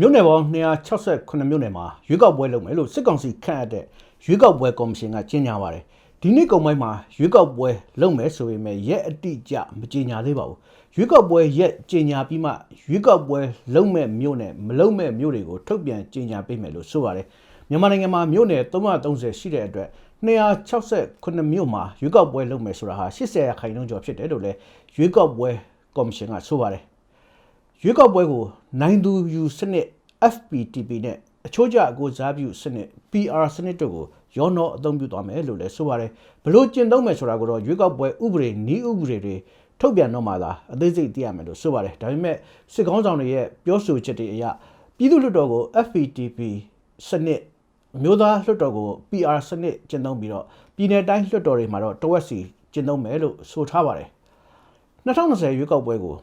မြို့နယ်ပေါင်း268မြို့နယ်မှာရွေးကောက်ပွဲလုပ်မယ်လို့စစ်ကောင်စီခန့်အပ်တဲ့ရွေးကောက်ပွဲကော်မရှင်ကကြေညာပါတယ်ဒီနေ့ကုန်ပိုင်းမှာရွေးကောက်ပွဲလုပ်မယ်ဆိုပေမဲ့ရက်အတိအကျမကြေညာသေးပါဘူးရွေးကောက်ပွဲရက်ကြေညာပြီးမှရွေးကောက်ပွဲလုပ်မဲ့မြို့နယ်မလုပ်မဲ့မြို့တွေကိုထုတ်ပြန်ကြေညာပေးမယ်လို့ဆိုပါတယ်မြန်မာနိုင်ငံမှာမြို့နယ်330ရှိတဲ့အတွက်268မြို့မှာရွေးကောက်ပွဲလုပ်မယ်ဆိုတာဟာ80ရာခိုင်နှုန်းကျော်ဖြစ်တယ်လို့လည်းရွေးကောက်ပွဲကော်မရှင်ကဆိုပါတယ် ရွေးကောက်ပွဲကိုနိုင်သူယူစနစ် FPTP နဲ့အချိုးကျအကိုစားပြုစနစ် PR စနစ်တို့ကိုရောနှောအသုံးပြုသွားမယ်လို့လည်းဆိုပါတယ်ဘလို့ကျင့်သုံးမယ်ဆိုတာကိုတော့ရွေးကောက်ပွဲဥပဒေနည်းဥပဒေတွေထုတ်ပြန်တော့မှသာအသေးစိတ်သိရမယ်လို့ဆိုပါတယ်ဒါပေမဲ့စစ်ကောင်းဆောင်တွေရဲ့ပြောဆိုချက်တွေအရပြည်သူ့လွှတ်တော်ကို FPTP စနစ်အမျိုးသားလွှတ်တော်ကို PR စနစ်ကျင့်သုံးပြီးတော့ပြည်내တိုင်းလွှတ်တော်တွေမှာတော့တဝက်စီကျင့်သုံးမယ်လို့ဆိုထားပါတယ်2020ရွေးကောက်ပွဲကို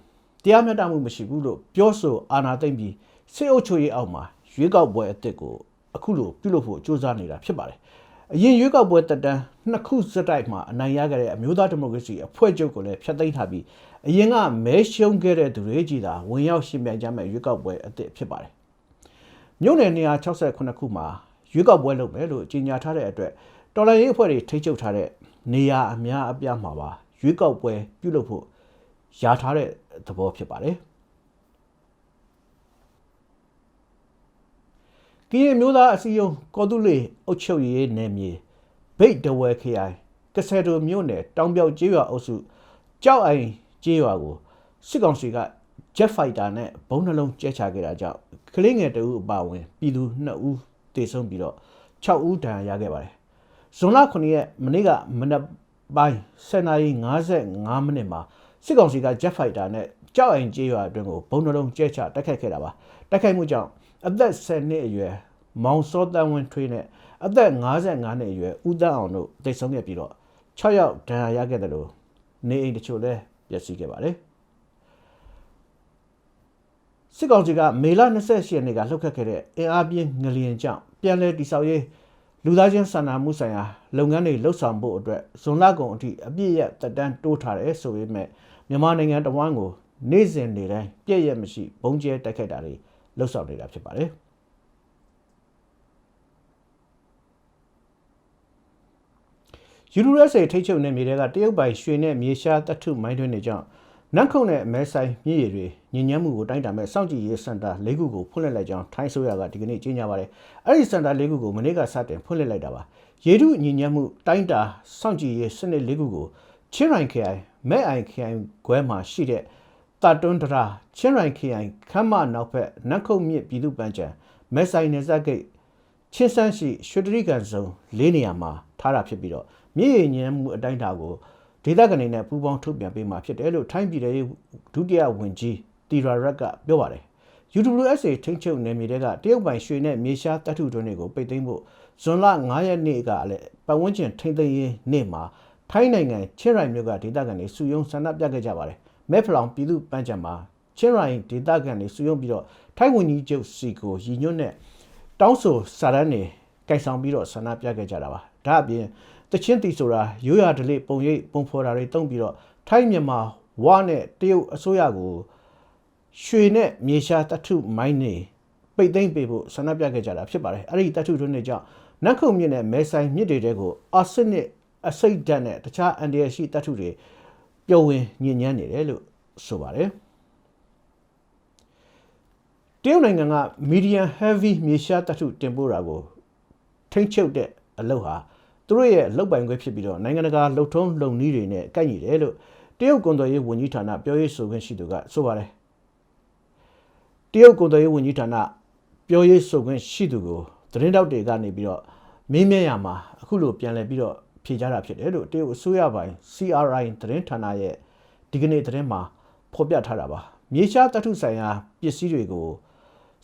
တရားမျှတမှုမရှိဘူးလို့ပြောဆိုအာဏာသိမ်းပြီးစစ်အုပ်ချုပ်ရေးအောက်မှာရွေးကောက်ပွဲအသစ်ကိုအခုလိုပြုလုပ်ဖို့ကြိုးစားနေတာဖြစ်ပါတယ်။အရင်ရွေးကောက်ပွဲတက်တန်းနှစ်ခုစတိုက်မှာအနိုင်ရခဲ့တဲ့အမျိုးသားဒီမိုကရေစီအဖွဲ့ချုပ်ကိုလည်းဖျက်သိမ်းထားပြီးအရင်ကမဲရှုံးခဲ့တဲ့သူတွေကြီးသာဝင်ရောက်ရှင်ပြိုင်ကြမဲ့ရွေးကောက်ပွဲအသစ်ဖြစ်ပါတယ်။မြို့နယ်168ခုမှာရွေးကောက်ပွဲလုပ်မယ်လို့ကြေညာထားတဲ့အတွက်တော်လှန်ရေးအဖွဲ့တွေထိချုပ်ထားတဲ့နေရာအများအပြားမှာပါရွေးကောက်ပွဲပြုလုပ်ဖို့ယာထားတဲ့ သဘောဖြစ်ပါတယ်ကရင်မျိုးသားအစည်းအရုံးကော်တူလေအုပ်ချုပ်ရေးနယ်မြေဗိတ်တဝဲခရိုင်ကဆယ်တိုမြို့နယ်တောင်ပြောက်ကျေးရွာအုပ်စုကြောက်အိမ်ကျေးရွာကိုစစ်ကောင်စီက jet fighter နဲ့ဘုံနှလုံးကျဲချခဲ့တာကြောင့်ကလေးငယ်တအုပ်အပါဝင်ပြည်သူ2ဦးတေဆုံးပြီးတော့6ဦးဒဏ်ရာရခဲ့ပါတယ်။ဇွန်လ9ရက်မနေ့ကမနက်ပိုင်း10:55မိနစ်မှာ စစ်ကောင်စီက jet fighter နဲ့ကြောက်အိမ်ကျေးရွာအတွင်းကိုဘုံနှလုံးကျဲချတိုက်ခိုက်ခဲ့တာပါတိုက်ခိုက်မှုကြောင့်အသက်10နှစ်အရွယ်မောင်စောတန်းဝင်းထွေးနဲ့အသက်55နှစ်အရွယ်ဦးတန်းအောင်တို့တိတ်ဆုံးခဲ့ပြီးတော့6ယောက်ဒဏ်ရာရခဲ့တယ်လို့နေအိမ်တချို့လည်းပျက်စီးခဲ့ပါတယ်စစ်ကောင်စီကမေလ28ရက်နေ့ကလှုပ်ခတ်ခဲ့တဲ့အင်အားပြင်းငလျင်ကြောင့်ပြန်လည်တိစောက်ရေးလူသားချင်းစာနာမှုဆိုင်ရာလုပ်ငန်းတွေလှုပ်ဆောင်ဖို့အတွက်ဇွန်လကုန်အထိအပြည့်ရတက်တန်းတိုးထားတယ်ဆိုပေမဲ့ မြန်မာနိုင်ငံတဝန်းကိုနေ့စဉ်နေ့တိုင်းပြည့်ရမရှိဘုံကျဲတိုက်ခိုက်တာတွေလှုပ်ဆောင်နေတာဖြစ်ပါတယ်။ USA ထိတ်ချုပ်နေမြေတွေကတရုတ်ပိုင်ရွှေနဲ့မြေရှားတထုမိုင်းတွင်းတွေကြောင့်နတ်ခုန်နဲ့မဲဆိုင်မြည်ရည်တွေညဉ့်ညမ်းမှုကိုတိုင်းတာမဲ့စောင့်ကြည့်ရေးစင်တာ၄ခုကိုဖွင့်လှစ်လိုက်ကြောင်းထိုင်းဆိုရကဒီကနေ့ကြေညာပါတယ်။အဲ့ဒီစင်တာ၄ခုကိုမနေ့ကစတင်ဖွင့်လှစ်လိုက်တာပါ။ရေထုညဉ့်ညမ်းမှုတိုင်းတာစောင့်ကြည့်ရေးစနစ်၄ခုကိုချင်းရိုင်ခရိုင် မဲအိုင်ခရိုင်ခွဲမှာရှိတဲ့တာတွန်းတရာချင်းရိုင်ခရိုင်ခမ်းမနောက်ဘက်နတ်ခုတ်မြစ်ပြည်သူ့ပန်းချံမဲဆိုင်နယ်စပ်ဂိတ်ချင်းစန်းရှိရွှေတရိကန်စုံ၄နေရာမှာထားတာဖြစ်ပြီးတော့မြေရည်ညံမှုအတိုင်းအတာကိုဒေသခံတွေနဲ့ပူးပေါင်းထုတ်ပြန်ပေးမှာဖြစ်တယ်လို့ထိုင်းပြည်ရဲ့ဒုတိယဝန်ကြီးတီရာရက်ကပြောပါတယ် UWSA ထိန်းချုပ်နယ်မြေတွေကတရုတ်ပိုင်ရွှေနဲ့မြေရှားတပ်ထုတွင်းတွေကိုပိတ်သိမ်းဖို့ဇွန်လ9ရက်နေ့ကလည်းပတ်ဝန်းကျင်ထိန်းသိမ်းရေးနေ့မှာ ထိုင်းနိုင်ငံချင်းရိုင်မြို့ကဒေသခံတွေစုယုံဆန္ဒပြခဲ့ကြပါတယ်မဲဖလောင်ပြည်သူ့ပန်းချံမှာချင်းရိုင်ဒေသခံတွေစုယုံပြီးတော့ထိုင်းဝန်ကြီးချုပ်စီကိုရည်ညွှန်းတဲ့တောင်းဆိုစာတမ်းတွေကင်ဆောင်ပြီးတော့ဆန္ဒပြခဲ့ကြတာပါဒါအပြင်တချင်းတီဆိုတာရိုးရာဓလေ့ပုံရိပ်ပုံဖော်တာတွေတုံးပြီးတော့ထိုင်းမြန်မာဝါနဲ့တရုတ်အစိုးရကိုရွှေနဲ့မြေရှားတထုမိုင်းနေပိတ်သိမ်းပေးဖို့ဆန္ဒပြခဲ့ကြတာဖြစ်ပါတယ်အဲ့ဒီတထုတွင်းတွေကြောင့်နတ်ခုံမြစ်နဲ့မဲဆိုင်မြစ်တွေတဲကိုအာဆစ်နစ် အစိတ်ဓာတ်နဲ့တခြားအန်ဒီယရှိတထုတွေပျော်ဝင်ညဉ့်ညမ်းနေတယ်လို့ဆိုပါတယ်တရုတ်နိုင်ငံက medium heavy မြေရှားတထုတင်ပို့တာကိုထိမ့်ချုပ်တဲ့အလုပ်ဟာသူတို့ရဲ့လုပ်ပိုင်ခွင့်ဖြစ်ပြီးတော့နိုင်ငံတကာလှုပ်ထုံးလုံနည်းတွေနဲ့ကိုက်ညီတယ်လို့တရုတ်ကွန်တော်ရေးဝန်ကြီးဌာနပြောရေးဆိုခွင့်ရှိသူကဆိုပါတယ်တရုတ်ကွန်တော်ရေးဝန်ကြီးဌာနပြောရေးဆိုခွင့်ရှိသူကိုသတင်းတောက်တွေကနေပြီးတော့မင်းမြရမှာအခုလိုပြန်လည်ပြီးတော့ ဖြေကြတာဖြစ်တယ်လို့တရုတ်အစိုးရပိုင်း CRI သတင်းဌာနရဲ့ဒီကနေ့သတင်းမှာဖော်ပြထားတာပါမြေရှားတထုဆိုင်ရာပစ္စည်းတွေကို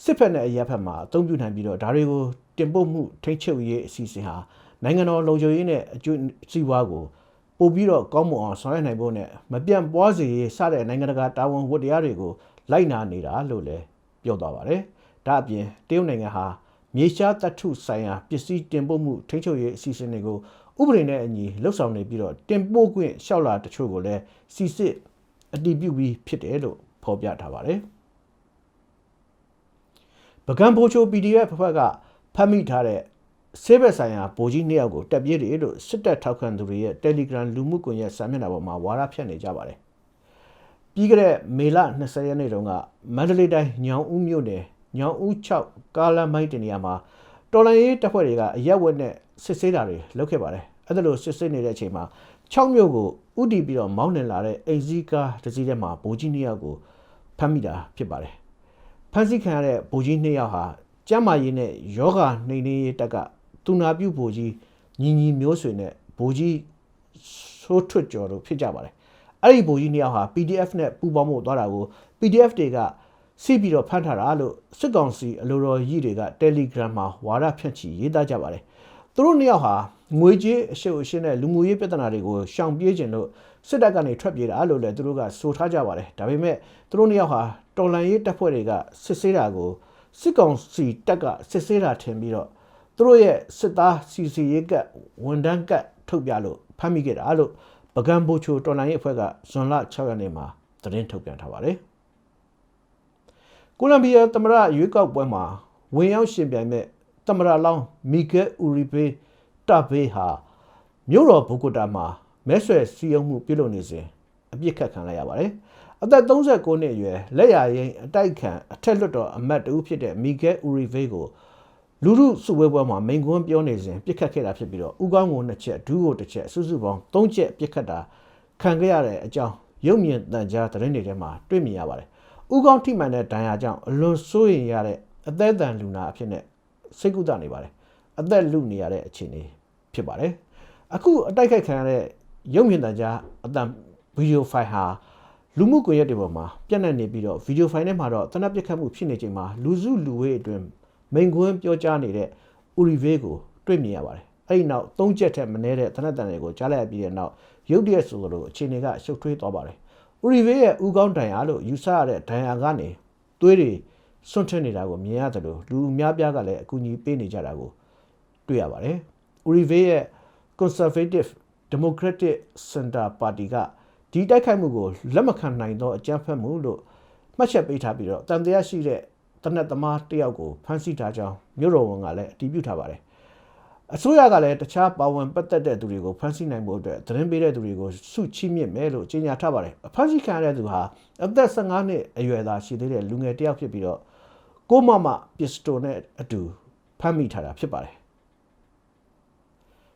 စစ်ဖက်နဲ့အရက်ဖက်မှာအသုံးပြုနိုင်ပြီးတော့ဒါတွေကိုတင်ပို့မှုထိန်းချုပ်ရေးအစီအစဉ်ဟာနိုင်ငံတော်လုံခြုံရေးနဲ့အကျိုးစီးပွားကိုပို့ပြီးတော့ကောင်းမွန်အောင်ဆောင်ရွက်နိုင်ဖို့နဲ့မပြန့်ပွားစေရေးစတဲ့နိုင်ငံတကာတာဝန်ဝတ္တရားတွေကိုလိုက်နာနေတာလို့လည်းပြောသွားပါတယ်။ဒါအပြင်တရုတ်နိုင်ငံဟာမြေရှားတတ်ထုဆိုင်ရာပစ္စည်းတင်ပို့မှုထိန်းချုပ်ရေးအစီအစဉ်တွေကို ဥပဒေနဲ့အညီလှုပ်ဆောင်နေပြီးတော့တင်ပို့ခွင့်လျှောက်လာတချို့ကိုလည်းစီစစ်အတည်ပြုပြီးဖြစ်တယ်လို့ဖော်ပြထားပါတယ်။ဗပကံပိုချို PDF ဖွဲ့ကဖမ်းမိထားတဲ့ဆေးဘက်ဆိုင်ရာဗိုလ်ကြီးနှစ်ယောက်ကိုတပ်ပြေးတယ်လို့စစ်တပ်ထောက်ခံသူတွေရဲ့ Telegram လူမှုကွန်ရက်စာမျက်နှာပေါ်မှာဝါဒဖြန့်နေကြပါတယ်။ပြီးခဲ့တဲ့မေလ20ရက်နေ့တုန်းကမန္တလေးတိုင်းညောင်ဦးမြို့နယ်ညောင်ဦး6ကားလမ်းမိုင်းတင်နေရာမှာတော်လန်ရေးတပ်ဖွဲ့တွေကအရက်ဝက်နဲ့စစ်ဆေးတာတွေလုပ်ခဲ့ပါတယ်။ အဲ့ဒါလို့စစ်ဆေးနေတဲ့အချိန်မှာ6မြို့ကိုဥတီပြီးတော့မောင်းနှင်လာတဲ့အိမ်စီးကားတစ်စီးထဲမှာဗိုလ်ကြီးနှစ်ယောက်ကိုဖမ်းမိတာဖြစ်ပါတယ်။ဖမ်းဆီးခံရတဲ့ဗိုလ်ကြီးနှစ်ယောက်ဟာကျမ်းမာရေးနဲ့ယောဂနှိမ်နင်းရေးတက်ကသူနာပြုဗိုလ်ကြီးညီညီမျိုးဆွေနဲ့ဗိုလ်ကြီးဆိုးထွတ်ကျော်တို့ဖြစ်ကြပါတယ်။အဲ့ဒီဗိုလ်ကြီးနှစ်ယောက်ဟာ PDF နဲ့ပူးပေါင်းဖို့သွားတာကို PDF တွေကစီးပြီးတော့ဖမ်းထားတာလို့စစ်ကောင်စီအလိုတော်ကြီးတွေက Telegram မှာဝါဒဖြန့်ချီရေးသားကြပါတယ်။သူတို့နှစ်ယောက်ဟာ ငွေကြေးအရှုပ်အရှင်းနဲ့လူမှုရေးပြဿနာတွေကိုရှောင်ပြေးခြင်းလို့စစ်တပ်ကနေထွက်ပြေးတာလို့လည်းသူတို့ကဆိုထားကြပါတယ်။ဒါပေမဲ့သူတို့နှစ်ယောက်ဟာတော်လန်ရေးတပ်ဖွဲ့တွေကစစ်ဆေးတာကိုစစ်ကောင်စီတပ်ကစစ်ဆေးတာထင်ပြီးတော့သူတို့ရဲ့စစ်သားစီစီရေးကဝန်တန်းကထုတ်ပြလို့ဖမ်းမိခဲ့တာလို့ပကံဘိုချိုတော်လိုင်းရဲ့အဖွဲ့ကဇွန်လ6ရက်နေ့မှာသတင်းထုတ်ပြန်ထားပါတယ်။ကိုလံဘီယာသမရရွေးကောက်ပွဲမှာဝင်ရောက်ရှင်ပြိုင်မဲ့သမရလောင်းမီဂဲအူရီဘေ တာဘေးဟာမြို့တော်ဘူကိုတာမှာမဲဆွယ်စီယုံမှုပြုလုပ်နေစဉ်အပြစ်ခတ်ခံလိုက်ရပါတယ်။အသက်39နှစ်အရွယ်လက်ရရင်အတိုက်ခံအထက်လွှတ်တော်အမတ်တူဖြစ်တဲ့မီဂဲအူရီဘေးကိုလူလူစုဝဲပွဲမှာမိန်ကွန်းပြောနေစဉ်ပြစ်ခတ်ခဲ့တာဖြစ်ပြီးတော့ဥကောင်းကိုနှစ်ချက်ဒူးကိုတစ်ချက်စုစုပေါင်း၃ချက်ပြစ်ခတ်တာခံခဲ့ရတဲ့အကြောင်းရုပ်မြင်သံကြားသတင်းတွေထဲမှာတွေ့မြင်ရပါတယ်။ဥကောင်းထိမှန်တဲ့ဒဏ်ရာကြောင့်အလွန်စိုးရိမ်ရတဲ့အသက်အတန်လူနာအဖြစ်နဲ့စိတ်ကူးတာနေပါတယ်။အသက်လူနေရတဲ့အခြေအနေ ဖြစ်ပါတယ်။အခုအတိုက်ခိုက်ခံရတဲ့ရုပ်မြင်သံကြားအတန်ဗီဒီယိုဖိုင်ဟာလူမှုကွန်ရက်တွေပေါ်မှာပြန့်နှံ့နေပြီးတော့ဗီဒီယိုဖိုင်ထဲမှာတော့တနက်ပြစ်ခတ်မှုဖြစ်နေချိန်မှာလူစုလူဝေးအတွင်းမိန်ကွန်းပြောကြားနေတဲ့ Urive ကိုတွေ့မြင်ရပါတယ်။အဲ့ဒီနောက်သုံးချက်ထက်မနည်းတဲ့သနက်တန်တွေကိုကြားလိုက်ပြီးတဲ့နောက်ရုတ်တရက်ဆိုလိုအခြေအနေကရှုပ်ထွေးသွားပါတယ်။ Urive ရဲ့ဥကောင်းဒဏ်ရာလို့ယူဆရတဲ့ဒဏ်ရာကနေသွေးတွေဆွန့်ထွက်နေတာကိုမြင်ရတယ်လို့လူအများပြားကလည်းအကူအညီပေးနေကြတာကိုတွေ့ရပါတယ်။ Urive ရဲ့ Conservative Democratic Center Party ကဒီတိုက်ခိုက်မှုကိုလက်မခံနိုင်သောအကြမ်းဖက်မှုလို့မှတ်ချက်ပေးထားပြီးတော့တန်တရားရှိတဲ့တနက်သမားတယောက်ကိုဖမ်းဆီးထားကြောင်းမြို့တော်ဝန်ကလည်းအတည်ပြုထားပါတယ်အစိုးရကလည်းတခြားပါဝင်ပတ်သက်တဲ့သူတွေကိုဖမ်းဆီးနိုင်ဖို့အတွက်သတင်းပေးတဲ့သူတွေကိုစုချိမြင့်မယ်လို့ကြေညာထားပါတယ်အဖမ်းဆီးခံရတဲ့သူဟာအသက်15နှစ်အရွယ်သားရှိသေးတဲ့လူငယ်တယောက်ဖြစ်ပြီးတော့ကိုမမပစ္စတိုနဲ့အတူဖမ်းမိထားတာဖြစ်ပါတယ်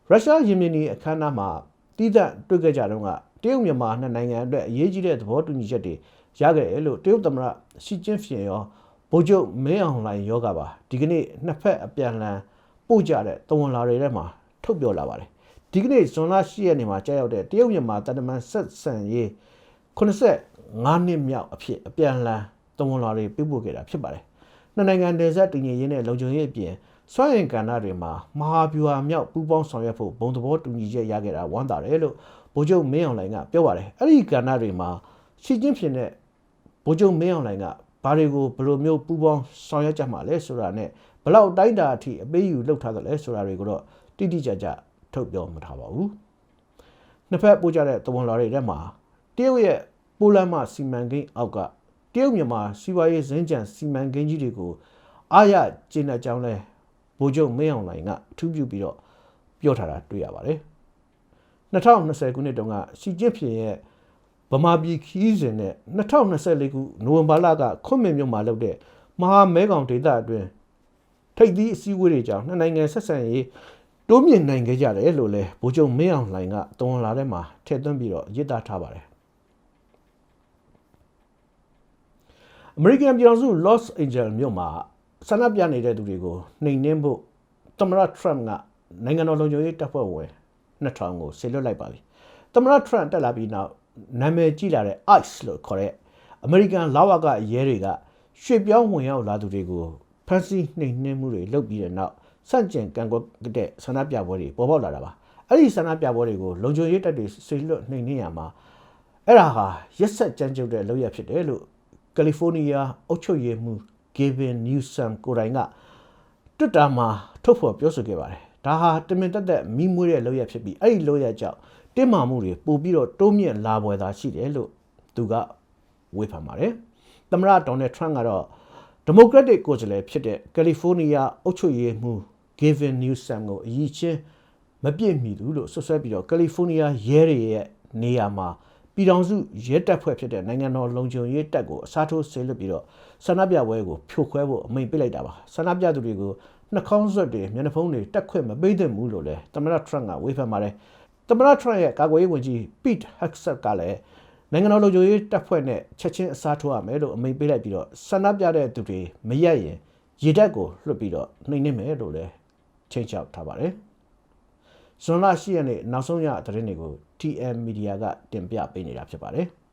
ရုရှားယီမနီအခမ်းအနားမှာတိဒတ်တွေ့ခဲ့ကြတော့ကတရုတ်မြန်မာနှစ်နိုင်ငံအတွက်အရေးကြီးတဲ့သဘောတူညီချက်တွေရခဲ့တယ်လို့တရုတ်သမ္မတရှီကျင်းဖျင်ရောဗိုလ်ချုပ်မင်းအောင်လှိုင်ယောဂပါဒီကနေ့နှစ်ဖက်အပြန်လှန်ပို့ကြတဲ့တဝန်လာတွေထဲမှာထုတ်ပြောလာပါတယ်ဒီကနေ့ဇွန်လ10ရက်နေ့မှာကြာရောက်တဲ့တရုတ်မြန်မာတန်တမန်ဆက်ဆံရေး85နှစ်မြောက်အဖြစ်အပြန်လှန်တဝန်လာတွေပြပို့ခဲ့တာဖြစ်ပါတယ်နှစ်နိုင်ငံနယ်စပ်တည်ငြိမ်ရေးနဲ့လုံခြုံရေးအပြင် စွမ်းအင်ကဏ္ဍတွေမှာမဟာဗျူဟာမြောက်ပူးပေါင်းဆောင်ရွက်ဖို့ဘုံသဘောတူညီချက်ရခဲ့တာဝမ်းသာတယ်လို့ဗိုလ်ချုပ်မင်းအောင်လှိုင်ကပြောပါတယ်အဲ့ဒီကဏ္ဍတွေမှာရှီကျင်းဖြစ်တဲ့ဗိုလ်ချုပ်မင်းအောင်လှိုင်ကဘာတွေကိုဘယ်လိုမျိုးပူးပေါင်းဆောင်ရွက်ကြမှာလဲဆိုတာနဲ့ဘလောက်တိုင်းတာအထိအပေးယူလုပ်ထားတယ်လဲဆိုတာတွေကိုတော့တိတိကျကျထုတ်ပြောမထားပါဘူးနှစ်ဖက်ပို့ကြတဲ့တဝန်လာတွေထဲမှာတရုတ်ရဲ့ပိုလန်မှစီမံကိန်းအောက်ကတရုတ်မြန်မာစီးပွားရေးဇင်းကြံစီမံကိန်းကြီးတွေကိုအားရကျေနပ်ကြောင်းလဲ ဗိုလ်ချုပ်မင်းအောင်လှိုင်ကအထူးပြုပြီးတော့ပြောထားတာတွေ့ရပါတယ်2020ခုနှစ်တုန်းကစီကျစ်ဖြစ်ရဲ့ဗမာပြည်ခီးစဉ်နဲ့2024ခုနိုဝင်ဘာလကခွန်မင်မြို့မှာလုပ်တဲ့မဟာမဲကောင်ဒေသအတွင်းထိပ်သီးအစည်းအဝေးတွေကြောင့်နှစ်နိုင်ငံဆက်ဆံရေးတိုးမြင့်နိုင်ခဲ့ကြတယ်လို့လည်းဗိုလ်ချုပ်မင်းအောင်လှိုင်ကတုံးလာထဲမှာထည့်သွင်းပြီးတော့ရစ်သားထားပါတယ်အမေရိကန်ပြည်ထောင်စု Los Angeles မြို့မှာ ဆန္ဒပြနေတဲ့သူတွေကိုနှိမ်နင်းဖို့သမ္မတ Trump ကနိုင်ငံတော်လုံခြုံရေးတပ်ဖွဲ့ဝင်2000ကိုဆေလွတ်လိုက်ပါပြီ။သမ္မတ Trump တက်လာပြီးနောက်နာမည်ကြီးလာတဲ့ ICE လို့ခေါ်တဲ့အမေရိကန်လာဝကရဲတွေကရွှေ့ပြောင်းဝင်ရောက်လာသူတွေကိုဖမ်းဆီးနှိမ်နင်းမှုတွေလုပ်ပြီးတဲ့နောက်စန့်ကျင်ကန့်ကွက်တဲ့ဆန္ဒပြပွဲတွေပေါ်ပေါက်လာတာပါအဲ့ဒီဆန္ဒပြပွဲတွေကိုလုံခြုံရေးတပ်တွေဆွေလွတ်နှိမ်နင်းရမှာအဲ့ဒါဟာရက်ဆက်ကြမ်းကြုတ်တဲ့လုပ်ရဖြစ်တယ်လို့ကယ်လီဖိုးနီးယားအုပ်ချုပ်ရေးမှူး Gavin Newsom ကိုယ်တိုင်က Twitter မှာထုတ်ဖော်ပြောဆိုခဲ့ပါတယ်ဒါဟာတမင်တက်တက်မိမွေးတဲ့လုပ်ရဖြစ်ပြီးအဲ့ဒီလုပ်ရကြောင့်တင်းမာမှုတွေပို့ပြီးတော့တိုးမြင့်လာပွဲသာရှိတယ်လို့သူကဝေဖန်ပါတယ်။သမ္မတဒေါ်နယ်ထရန့်ကတော့ဒီမိုကရက်တစ်ကိုယ်စားလှယ်ဖြစ်တဲ့ကယ်လီဖိုးနီးယားအုပ်ချုပ်ရေးမှူး Gavin Newsom ကိုအကြီးချင်းမပြည့်မီသူလို့ဆွဆွဲပြီးတော့ကယ်လီဖိုးနီးယားရဲတွေရဲ့နေရာမှာ ပြည်ထောင်စုရဲတပ်ဖွဲ့ဖြစ်တဲ့နိုင်ငံတော်လုံခြုံရေးတပ်ကိုအစားထိုးဆေးလွတ်ပြီးတော့ဆန္ဒပြပွဲကိုဖြိုခွဲဖို့အမိန့်ပေးလိုက်တာပါဆန္ဒပြသူတွေကိုနှာခေါင်းဆွတ်တွေမျက်နှာဖုံးတွေတက်ခွင့်မပေးသင့်ဘူးလို့လည်းသမ္မတထရန့်ကဝေဖန်ပါတယ်သမ္မတထရန့်ရဲ့ကာကွယ်ရေးဝန်ကြီး Pete Hegseth ကလည်းနိုင်ငံတော်လူမျိုးရေးတပ်ဖွဲ့နဲ့ချက်ချင်းအစားထိုးရမယ်လို့အမိန့်ပေးလိုက်ပြီးတော့ဆန္ဒပြတဲ့သူတွေမရက်ရင်ရေတပ်ကိုလွှတ်ပြီးတော့နှိမ်နင်းမယ်လို့လည်းချိန်ချောက်ထားပါတယ်။ ဇွန်လ10ရက်နေ့နောက်ဆုံးရသတင်းတွေကို TM Media ကတင်ပြပေးနေတာဖြစ်ပါတယ်။